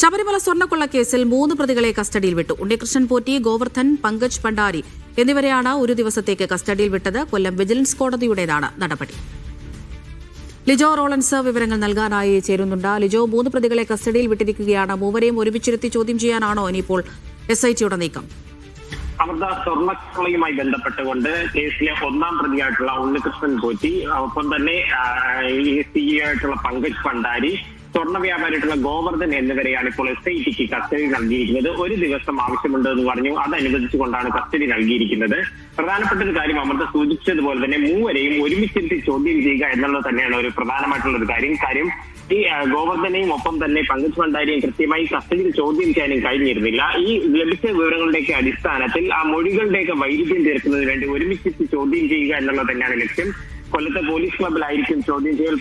ശബരിമല സ്വർണക്കൊള്ള കേസിൽ മൂന്ന് പ്രതികളെ കസ്റ്റഡിയിൽ വിട്ടു. ഉണ്ണികൃഷ്ണൻ പോറ്റി ഗോവർദ്ധൻ പങ്കജ് പണ്ടാരി എന്നിവരെയാണ് ഒരു ദിവസത്തേക്ക് കസ്റ്റഡിയിൽ വിട്ടത്. കൊല്ലം വിജിലൻസ് കോടതിയുടേതാണ് നടപടി. ലിജോ റോളൻസ് വിവരങ്ങൾ നൽകാനായി ചേരുന്നുണ്ട്. ലിജോ മൂന്ന് പ്രതികളെ കസ്റ്റഡിയിൽ വിട്ടിരിക്കുകയാണ്. മൂവരെയും ഒരുമിച്ചിരുത്തി ചോദ്യം ചെയ്യാനാണോ ഇനിയിപ്പോൾ എസ് ഐ ടിയുടെ നീക്കം? അമൃത സ്വർണക്കൊള്ളയുമായി ബന്ധപ്പെട്ടുകൊണ്ട് കേസിലെ ഒന്നാം പ്രതിയായിട്ടുള്ള ഉണ്ണികൃഷ്ണൻ പോറ്റി ഒപ്പം തന്നെ ഈ സിഇഒ ആയിട്ടുള്ള പങ്കജ് ഭണ്ഡാരി സ്വർണ വ്യാപാരിയായിട്ടുള്ള ഗോവർദ്ധൻ എന്നിവരെയാണ് ഇപ്പോൾ എസ് ഐ ടിക്ക് കസ്റ്റഡി നൽകിയിരിക്കുന്നത്. ഒരു ദിവസം ആവശ്യമുണ്ട് എന്ന് പറഞ്ഞു. അതനുവദിച്ചുകൊണ്ടാണ് കസ്റ്റഡി നൽകിയിരിക്കുന്നത്. പ്രധാനപ്പെട്ട ഒരു കാര്യം അമൃത സൂചിപ്പിച്ചതുപോലെ തന്നെ മൂവരെയും ഒരുമിച്ചിരുത്തി ചോദ്യം ചെയ്യുക എന്നുള്ളത് തന്നെയാണ് ഒരു പ്രധാനമായിട്ടുള്ള ഒരു കാര്യം. കാര്യം ഈ ഗോവർദ്ധനെയും ഒപ്പം തന്നെ പങ്കജ് ഭണ്ഡാരിയും കൃത്യമായി കസ്റ്റഡിയിൽ ചോദ്യം ചെയ്യാനും കഴിഞ്ഞിരുന്നില്ല. ഈ ലഭിച്ച വിവരങ്ങളുടെയൊക്കെ അടിസ്ഥാനത്തിൽ ആ മൊഴികളുടെയൊക്കെ വൈരുദ്ധ്യം തീർക്കുന്നതിന് വേണ്ടി ഒരുമിച്ച് ചോദ്യം ചെയ്യുക എന്നുള്ളത് തന്നെയാണ് ലക്ഷ്യം. കൊല്ലത്തെ പോലീസ് ക്ലബിലായിരിക്കും ചോദ്യം ചെയ്യൽ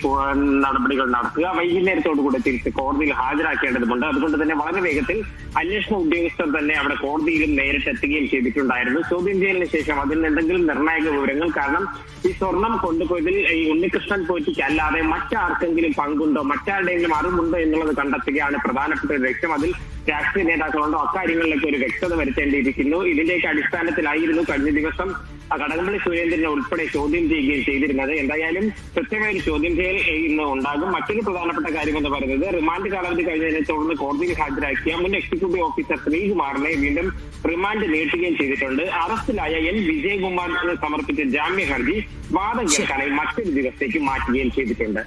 നടപടികൾ നടത്തുക. വൈകുന്നേരത്തോടു കൂടെ തിരിച്ച് കോടതിയിൽ ഹാജരാക്കേണ്ടതുണ്ട്. അതുകൊണ്ട് തന്നെ വളരെ വേഗത്തിൽ അന്വേഷണ ഉദ്യോഗസ്ഥർ തന്നെ അവിടെ കോടതിയിലും നേരിട്ട് എത്തുകയും ചെയ്തിട്ടുണ്ടായിരുന്നു. ചോദ്യം ചെയ്യലിന് ശേഷം അതിൽ എന്തെങ്കിലും നിർണായക വിവരങ്ങൾ കാരണം ഈ സ്വർണം കൊണ്ടുപോയതിൽ ഈ ഉണ്ണികൃഷ്ണൻ പോറ്റിക്ക് അല്ലാതെ മറ്റാർക്കെങ്കിലും പങ്കുണ്ടോ? മറ്റാരുടെയെങ്കിലും അറിവുണ്ടോ എന്നുള്ളത് കണ്ടെത്തുകയാണ് പ്രധാനപ്പെട്ട ഒരു ലക്ഷ്യം. അതിൽ രാഷ്ട്രീയ നേതാക്കളുണ്ടോ. അക്കാര്യങ്ങളിലൊക്കെ ഒരു വ്യക്തത വരുത്തേണ്ടിയിരിക്കുന്നു. ഇതിന്റെയൊക്കെ അടിസ്ഥാനത്തിലായിരുന്നു കഴിഞ്ഞ ദിവസം കടകംപള്ളി സുരേന്ദ്രനെ ഉൾപ്പെടെ ചോദ്യം ചെയ്യുകയും ചെയ്തിരുന്നത്. എന്തായാലും കൃത്യമായ ഒരു ചോദ്യം ചെയ്യൽ ഇന്ന് ഉണ്ടാകും. മറ്റൊരു പ്രധാനപ്പെട്ട കാര്യം എന്ന് പറയുന്നത് റിമാൻഡ് കാലാവധി കഴിഞ്ഞതിനെ തുടർന്ന് കോടതിയിൽ ഹാജരാക്കിയ മുൻ എക്സിക്യൂട്ടീവ് ഓഫീസർ ശ്രീകുമാറിനെ വീണ്ടും റിമാൻഡ് നീട്ടുകയും ചെയ്തിട്ടുണ്ട്. അറസ്റ്റിലായ എൻ. വിജയകുമാർ സമർപ്പിച്ച ജാമ്യ ഹർജി വാദം കേൾക്കാനായി മറ്റൊരു ദിവസത്തേക്ക് മാറ്റുകയും ചെയ്തിട്ടുണ്ട്.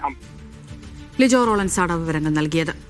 ലിജോ റോളൻസാണ് വിവരങ്ങൾ നൽകിയത്.